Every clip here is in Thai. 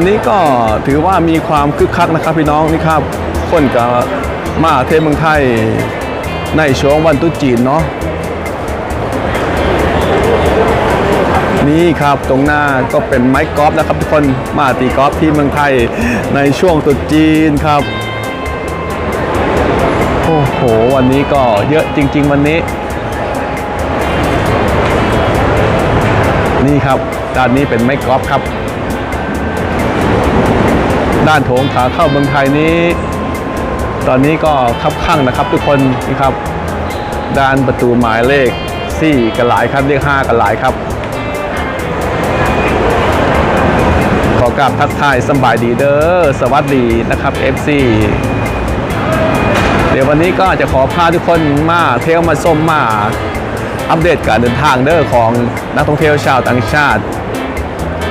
วันนี้ก็ถือว่ามีความคึกคักนะครับพี่น้องนี่ครับคนก็มาเทศเมืองไทยในช่วงวันตุจีนเนาะนี่ครับตรงหน้าก็เป็นไม้กอล์ฟนะครับทุกคนมาตีกอล์ฟที่เมืองไทยในช่วงตุจีนครับโอ้โห วันนี้ก็เยอะจริง ๆ วันนี้ นี่ครับด้านนี้เป็นไม้กอล์ฟครับ ด้านโถงขาเข้าเมืองไทยนี้ ตอนนี้ก็คับข้างนะครับทุกคนนี่ครับ ด้านประตูหมายเลข4กันหลายครับเลข5กันหลายครับ ขอกราบทักทายสบายดีเด้อสวัสดีนะครับ FC เดี๋ยววันนี้ก็จะขอพาทุกคนมาเที่ยวมาส้มมาอัปเดตการเดินทางเด้อของนักท่องเที่ยวชาวต่างชาติ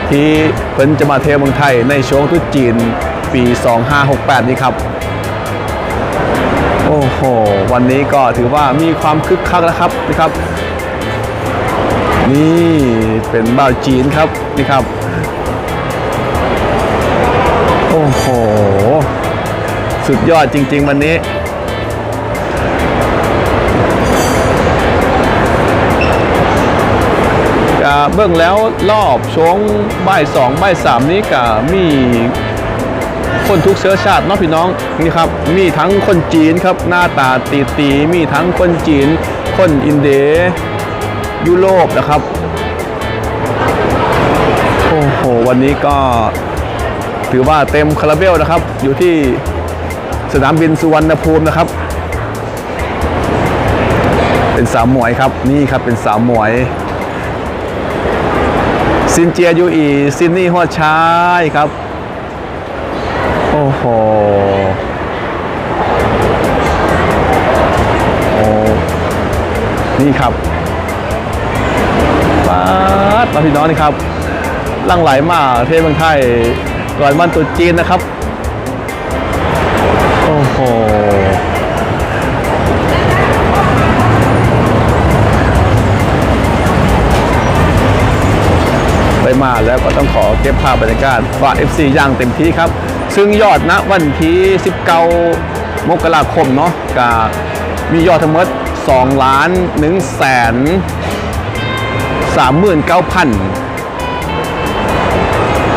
ที่เพิ่นจะมาเที่ยวเมืองไทยในช่วงตรุษจีน ปี 2568 นี้ครับ โอ้โห วันนี้ก็ถือว่ามีความคึกคักนะครับนะครับ นี่เป็นบ่าวจีนครับนี่ครับ โอ้โห สุดยอดจริง ๆ วันนี้กเบื้องแล้วรอบช่วงบ่ายสองบ่ายสามนี้ก็มี คนทุกเชื้อชาติเนาะพี่น้องนี่ครับมีทั้งคนจีนครับหน้าตาตีตีมีทั้งคนจีน คนอินเดียยุโรปนะครับโอ้โหวันนี้ก็ถือว่าเต็มคาราเบลนะครับ อยู่ที่สนามบินสุวรรณภูมินะครับ เป็นสาวหมวยครับนี่ครับเป็นสาวหมวยซินเจียยูอีซินนี่ฮอดชายครับ โอ้โหโอนี่ครับปาดมาพี่น้องนี่ครับลังไหลมาเทศเมืองไทยก่อนวันตุจีนนะครับ โอ้โหไปมาแล้วก็ต้องขอเก็บภาพบรรยากาศฝาก FC อย่างเต็มที่ครับ ซึ่งยอดณวันที่19มกราคมเนาะก็มียอดทั้งหมด2ล้าน1แสน39,000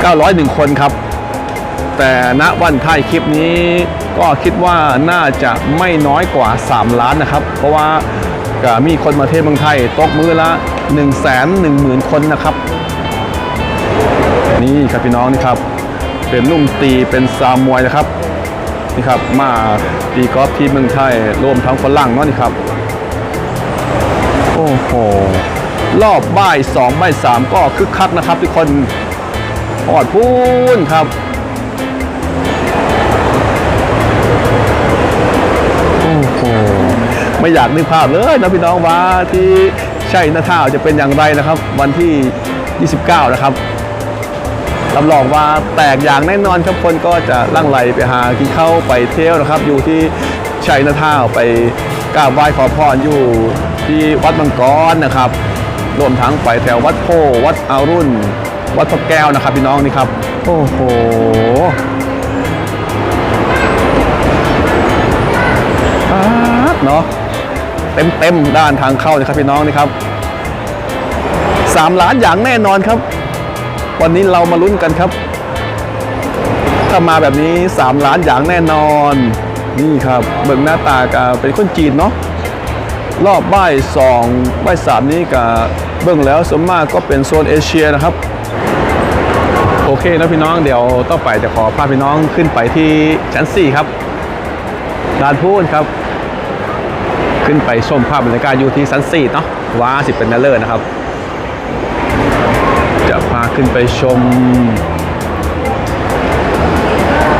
901 คนครับ แต่ณวันท้ายคลิปนี้ก็คิดว่าน่าจะไม่น้อยกว่า 3 ล้านนะครับ เพราะว่าก็มีคนมาเทศเมืองไทยตกมือละ 1 1 0 0 0 0 คนนะครับ นี่ครับพี่น้องนี่ครับ เป็นนุ่มตีเป็นซามวยนะครับนี่ครับมาตีกอล์ฟที่เมืองไทยรวมทั้งฝรั่งเนาะนี่ครับ โอ้โหรอบบ่ายสองบ่ายสามก็คึกคักนะครับ ทุกคนออดพูนครับโอ้โหไม่อยากนึกภาพเลยนะพี่น้องว่าที่ใช่นาท่าจะเป็นอย่างไรนะครับ วันที่ 29 นะครับ รับรองว่าแตกอย่างแน่นอนครับคนก็จะลั่งไหลไปหากินข้าวไปเที่ยวนะครับ อยู่ที่ชัยนาท่าไปกราบไหว้ขอพรอยู่ที่วัดมังกรนะครับรวมทั้งไปแถววัดโพวัดอารุ่นวัดพระแก้วนะครับพี่น้องนี่ครับ โอ้โหเนาะเต็มเต็มด้านทางเข้าเลยครับพี่น้องนี่ครับสามล้านอย่างแน่นอนครับ วันนี้เรามาลุ้นกันครับ ถ้ามาแบบนี้ 3 ล้านอย่างแน่นอน นี่ครับเบิ่งหน้าตากเป็นคนจีนเนาะรอบบ่ายสองบ่ายสามนี้กับเบิ่งแล้วสมมากก็เป็นโซนเอเชียนะครับ โอเคนะพี่น้องเดี๋ยวต่อไปจะขอพาพี่น้องขึ้นไปที่ชั้น 4 ครับลานพูนครับ ขึ้นไปชมภาพบรรยากาศอยู่ที่ชั้น4เนาะว้าสิเป็นนัลเลอร์นะครับ ขึ้นไปชม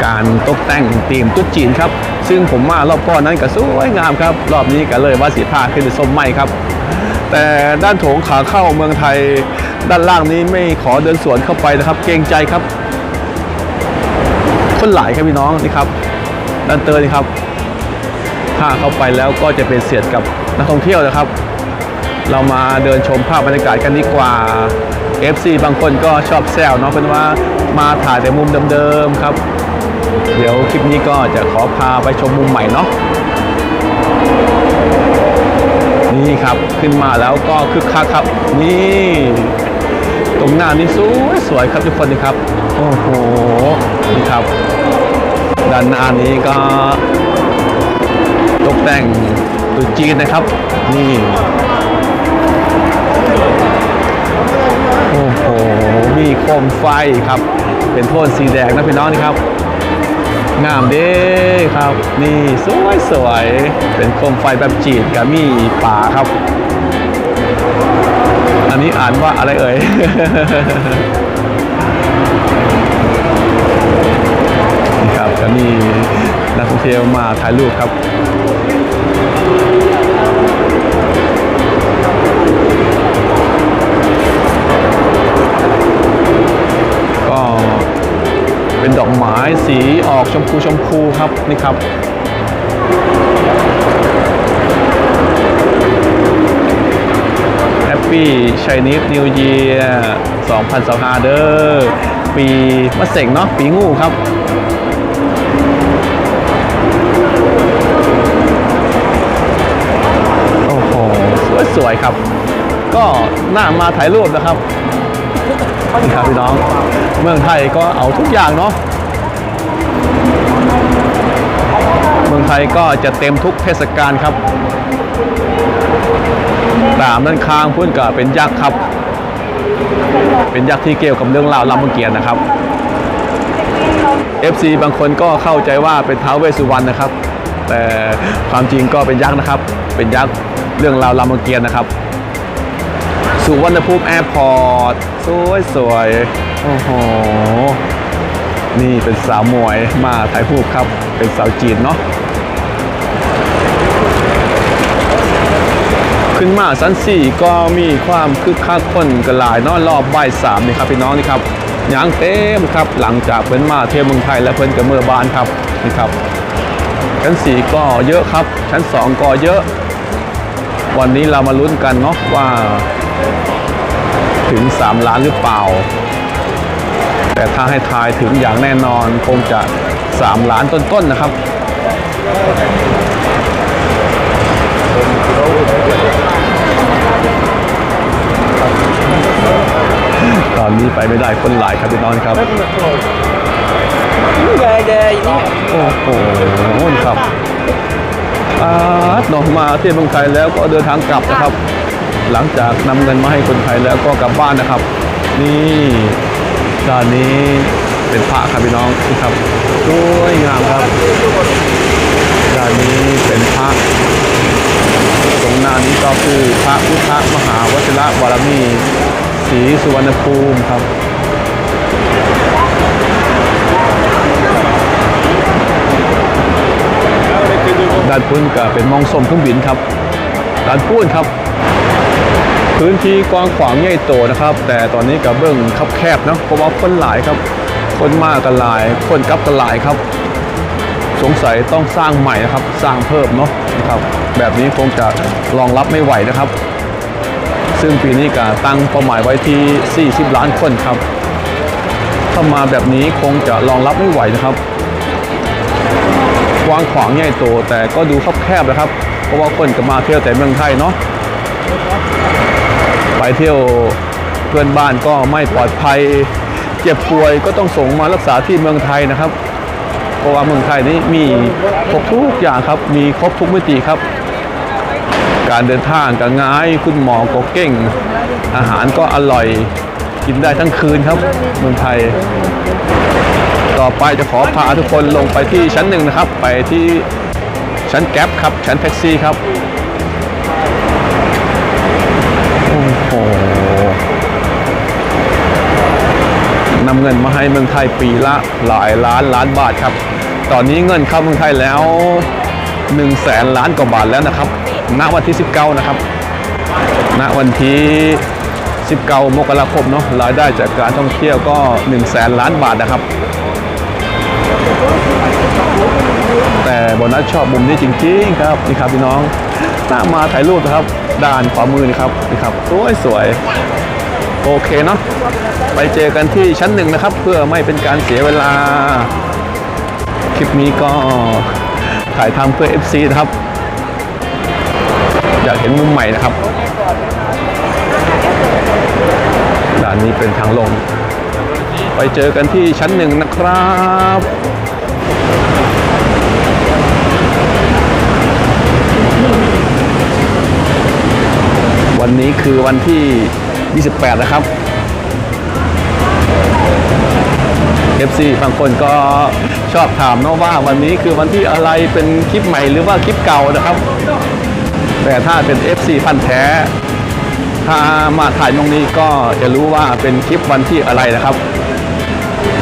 การตกแต่งธีมตุ๊ดจีนครับ ซึ่งผมมารอบก่อนนั้นก็สวยงามครับ รอบนี้ก็เลยว่าสีผ้าขึ้นไปชมใหม่ครับ แต่ด้านโถงขาเข้าเมืองไทย ด้านล่างนี้ไม่ขอเดินสวนเข้าไปนะครับ เกรงใจครับ คนหลายครับพี่น้องนี่ครับ ด้านเตอร์นี่ครับถ้าเข้าไปแล้วก็จะเป็นเสียดกับนักท่องเที่ยวนะครับ เรามาเดินชมภาพบรรยากาศกันดีกว่า FC บางคนก็ชอบแซวเนาะเป็นว่ามาถ่ายแต่มุมเดิมๆครับ เดี๋ยวคลิปนี้ก็จะขอพาไปชมมุมใหม่เนาะนี่ครับขึ้นมาแล้วก็คึกคักครับ นี่ ตรงหน้านี่สวยสวยครับทุกคนนี่ครับโอ้โหนี่ครับด้านหน้านี้ก็ตกแต่งตรุษจีนนะครับ นี่ มีโคมไฟครับ เป็นโทนสีแดงนะพี่น้องนี่ครับ งามเด้ครับ นี่สวยสวยเป็นโคมไฟแบบจีนกับมีป่าครับ อันนี้อ่านว่าอะไรเอ่ยนี่ครับก็มีนักท่องเที่ยวมาถ่ายรูปครับ เป็นดอกไม้สีออกชมพูชมพูครับนี่ครับแฮปปี้ชัยนิดนิวเยียร์2025เด้อปีมะเสงเนาะปีงูครับโอ้โหสวยๆครับ ก็น่ามาถ่ายรูปนะครับ นี่ครับพี่น้อง เมืองไทยก็เอาทุกอย่างเนาะ เมืองไทยก็จะเต็มทุกเทศกาลครับ ตามด้านข้างพุ่นก็เป็นยักษ์ครับ เป็นยักษ์ที่เกี่ยวกับเรื่องราวรามเกียร์นะครับ FC บางคนก็เข้าใจว่าเป็นท้าวเวสุวรรณนะครับ แต่ความจริงก็เป็นยักษ์นะครับ เป็นยักษ์เรื่องราวรามเกียร์นะครับ สุวรรณภูมิแอร์พอร์ตสวยสวยๆโอ้โห นี่เป็นสาวมวยมาถ่ายรูปครับ เป็นสาวจีนเนาะขึ้นมาชั้นสี่ก็มีความคึกคักคนกันหลายเนอนรอบบ่ายสามนี่ครับพี่น้องนี่ครับยางเต็มครับหลังจากเพิ่นมาเที่ยวเมืองไทยและเพิ่นกับเมื่อบานครับนี่ครับ ชั้นสี่ก็เยอะครับ ชั้นสองก็เยอะ วันนี้เรามาลุ้นกันเนาะว่า ถึง 3 ล้านหรือเปล่า แต่ถ้าให้ทายถึงอย่างแน่นอนคงจะ 3 ล้านต้นๆนะครับตอนนี้ไปไม่ได้คนหลายครับพี่น้องครับ Gak ada ini โอ้โหครับอาดนอกมาที่เมืองไทยแล้วก็เดินทางกลับนะครับ หลังจากนำเงินมาให้คนไทยแล้วก็กลับบ้านนะครับ นี่ด้านนี้เป็นพระครับพี่น้องครับสวยงามครับด้านนี้เป็นพระตรงหน้านี้ก็คือพระพุทธมหาวชิระบารมีศรีสุวรรณภูมิครับด้านพื้นก็เป็นมองส่งเครื่องบินครับด้านพูนครับ พื้นที่กว้างขวางใหญ่โตนะครับ แต่ตอนนี้กับเบื้องคับแคบเนาะเพราะว่าคนหลายครับ คนมากกันหลาย คนกลับกันหลายครับ สงสัยต้องสร้างใหม่นะครับ สร้างเพิ่มเนาะนะครับ แบบนี้คงจะรองรับไม่ไหวนะครับ ซึ่งปีนี้ก็ตั้งเป้าหมายไว้ที่ 40 ล้านคนครับ ถ้ามาแบบนี้คงจะรองรับไม่ไหวนะครับกว้างขวางใหญ่โตแต่ก็ดูคับแคบนะครับ เพราะว่าคนก็มาเที่ยวแต่เมืองไทยเนาะ ไปเที่ยวเพื่อนบ้านก็ไม่ปลอดภัย เจ็บป่วยก็ต้องส่งมารักษาที่เมืองไทยนะครับเพราะว่าเมืองไทยนี้มีครบทุกอย่างครับ มีครบทุกมิติครับ การเดินทางก็ง่ายคุณหมอก็เก่ง อาหารก็อร่อยกินได้ทั้งคืนครับ เมืองไทย ต่อไปจะขอพาทุกคนลงไปที่ชั้นหนึ่งนะครับ ไปที่ชั้นแก๊ปครับชั้นแท็กซี่ครับ นำเงินมาให้เมืองไทยปีละหลายล้านล้านบาทครับ ตอนนี้เงินเข้าเมืองไทยแล้ว1นึ่งแสนล้านกว่าบาทแล้วนะครับ ณ วันที่ 19 นะครับ ณ วันที่ 19 มกราคมเนาะ รายได้จากการท่องเที่ยวก็1นึ่งแสนล้านบาทนะครับ แต่บนัสชอบมุมนี้จริงๆครับ นี่ครับพี่น้องน่ามาถ่ายรูปนะครับ ด้านขวามือนี่ครับ นี่ครับ สวยสวยโอเคเนาะ ไปเจอกันที่ชั้นหนึ่งนะครับ เพื่อไม่เป็นการเสียเวลา คลิปนี้ก็ถ่ายทำเพื่อ FC นะครับ อยากเห็นมุมใหม่นะครับด่านนี้เป็นทางลง ไปเจอกันที่ชั้นหนึ่งนะครับวันนี้คือวันที่ 28 นะครับ FC บางคนก็ชอบถามเนาะว่าวันนี้คือวันที่อะไรเป็นคลิปใหม่หรือว่าคลิปเก่านะครับ แต่ถ้าเป็น FC พันแท้ ถ้ามาถ่ายตรงนี้ก็จะรู้ว่าเป็นคลิปวันที่อะไรนะครับ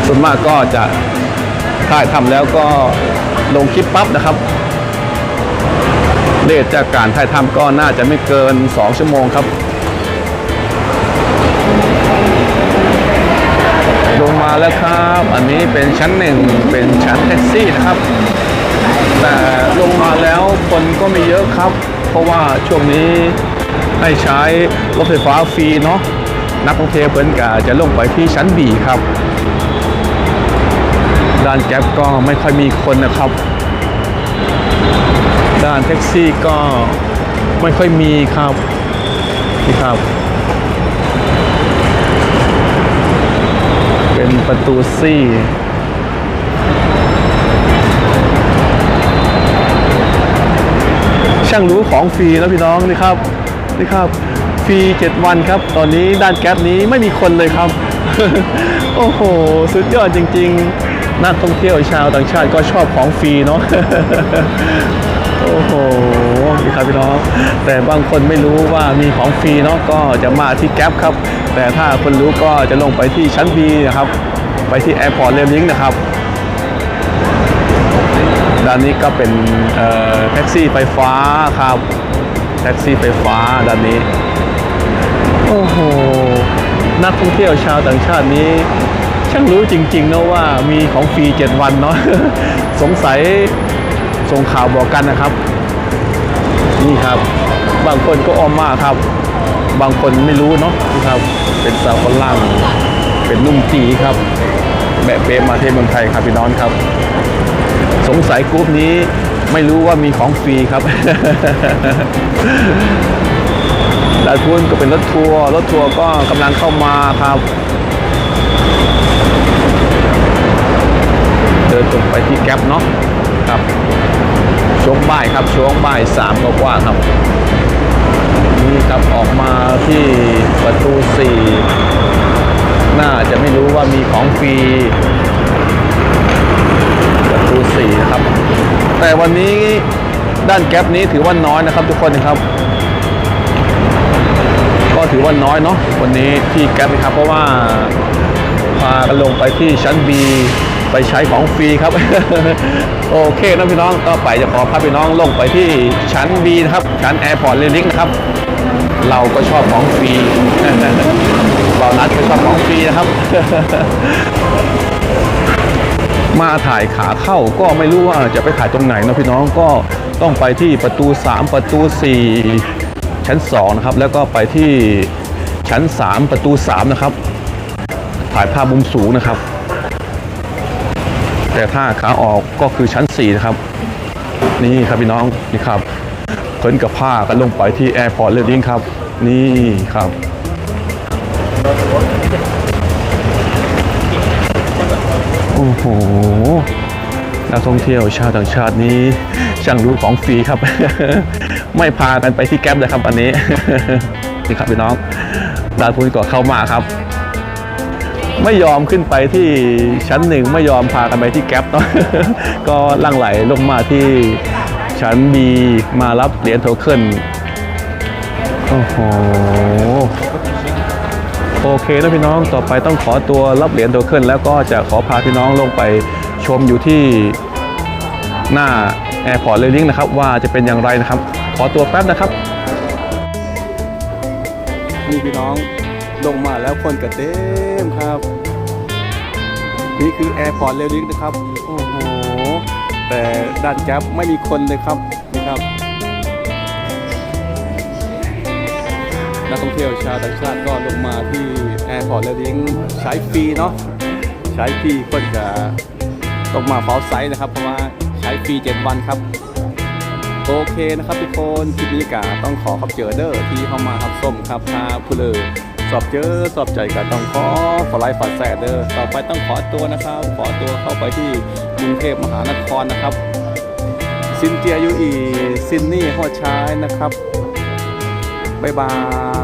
ส่วนมากก็จะถ่ายทำแล้วก็ลงคลิปปั๊บนะครับเลทจากการถ่ายทำก็น่าจะไม่เกิน 2 ชั่วโมงครับ แล้วครับ อันนี้เป็นชั้นหนึ่งเป็นชั้นแท็กซี่นะครับ แต่ลงมาแล้วคนก็ไม่เยอะครับ เพราะว่าช่วงนี้ให้ใช้รถไฟฟ้าฟรีเนาะนักท่องเที่ยวเพิ่นกาจะลงไปที่ชั้นบีครับด้านแก๊ปก็ไม่ค่อยมีคนนะครับ ด้านแท็กซี่ก็ไม่ค่อยมีครับนี่ครับ เประตูซี่ช่างรู้ของฟรีนะพี่น้องนี่ครับนี่ครับฟรี 7 วันครับ ตอนนี้ด้านแก๊ปนี้ไม่มีคนเลยครับ โอ้โห สุดยอดจริง ๆ นักท่องเที่ยวชาวต่างชาติก็ชอบของฟรีเนาะโอ้โหนี่ครับพี่น้อง แต่บางคนไม่รู้ว่ามีของฟรีเนาะก็จะมาที่แก๊ปครับ แต่ถ้าคนรู้ก็จะลงไปที่ชั้น B นะครับ ไปที่แอร์พอร์ตเรลลิงนะครับ ด้านนี้ก็เป็นแท็กซี่ไฟฟ้าครับ แท็กซี่ไฟฟ้าด้านนี้ โอ้โห นักท่องเที่ยวชาวต่างชาตินี้ ช่างรู้จริงๆนะว่ามีของฟรี 7 วันเนาะ สงสัยส่งข่าวบอกกันนะครับ นี่ครับ บางคนก็อ้อมมากครับ บางคนไม่รู้เนาะครับ เป็นสาวฝรั่าง เป็นนุ่มจีครับ แบะเปมาเที่เมืองไทยครับพี่น้องครับ สงสัยกรุ๊ปนี้ไม่รู้ว่ามีของฟรีครับด้านพุ้นก็เป็นรถทัวร์รถทัวร์ก็กำลังเข้ามาครับเดินตรงไปที่แก๊ปเนาะครับช่วงบ่ายครับช่วงบ่ายสามกว่าครับนี่ครับออกมาที่ประตูสี่ น่าจะไม่รู้ว่ามีของฟรีประตูสี่นะครับ แต่วันนี้ด้านแก๊ปนี้ถือว่าน้อยนะครับ ทุกคนนะครับ ก็ถือว่าน้อยเนาะวันนี้ที่แก๊ปนะครับ เพราะว่าพากันลงไปที่ชั้น B ไปใช้ของฟรีครับ โอเคนะพี่น้องต่อไปจะขอพาพี่น้องลงไปที่ชั้น B นะครับ ชั้น Airport r a i l i n g นะครับ เราก็ชอบของฟรี เรานัดก็ชอบของฟรีนะครับ มาถ่ายขาเข้าก็ไม่รู้ว่าจะไปถ่ายตรงไหนนะพี่น้องก็ต้องไปที่ประตู 3 ประตู 4 ชั้น2นะครับแล้วก็ไปที่ชั้น 3 ประตู 3 นะครับ ถ่ายภาพมุมสูงนะครับ แต่ถ้าขาออกก็คือชั้น 4 นะครับ นี่ครับพี่น้องนี่ครับเพิ่นกับผ้ากันลงไปที่แอร์พอร์ตเลดดิ้งครับ นี่ครับ โอ้โห นักท่องเที่ยวชาวต่างชาตินี้ช่างรู้ของฟรีครับ ไม่พากันไปที่แก๊ปเลยครับอันนี้นี่ครับพี่น้องดานพุนก็เข้ามาครับ ไม่ยอมขึ้นไปที่ชั้นหนึ่งไม่ยอมพากันไปที่แก๊ปเนาะก็ลังไหลลงมาที่ชั้นบีมารับเหรียญโทเค็นโอ้โห โอเคนะพี่น้องต่อไปต้องขอตัวรับเหรียญโทเค็นแล้วก็จะขอพาพี่น้องลงไปชมอยู่ที่หน้าแอร์พอร์ตเลลิงนะครับว่าจะเป็นอย่างไรนะครับ ขอตัวแป๊บนะครับนี่พี่น้องลงมาแล้วคนกระเต็มครับ นี่คือแอร์พอร์ตเลลิงนะครับโอ้โหแต่ด้านแก๊ปไม่มีคนเลยครับ นักท่องเที่ยวชาวต่างชาติก็ลงมาที่แอร์พอร์ตเรลิงใช้ฟรีเนาะใช้ฟรีก็จะต้องมาเฝ้าไซต์นะครับเพราะว่าใช้ฟรี 7 วันครับ โอเคนะครับทุกคนคลิปนี้กาต้องขอขอบเจอเด้อที่เข้ามาครับส้มครับพาผู้เลยสอบเจอสอบใจกันต้องขอฝไลฟ์ฝอแสดเด้อต่อไปต้องขอตัวนะครับ ขอตัวเข้าไปที่กรุงเทพมหานครนะครับ ซินเจียยูอีซินนี่ฮอดชายนะครับ บ๊ายบาย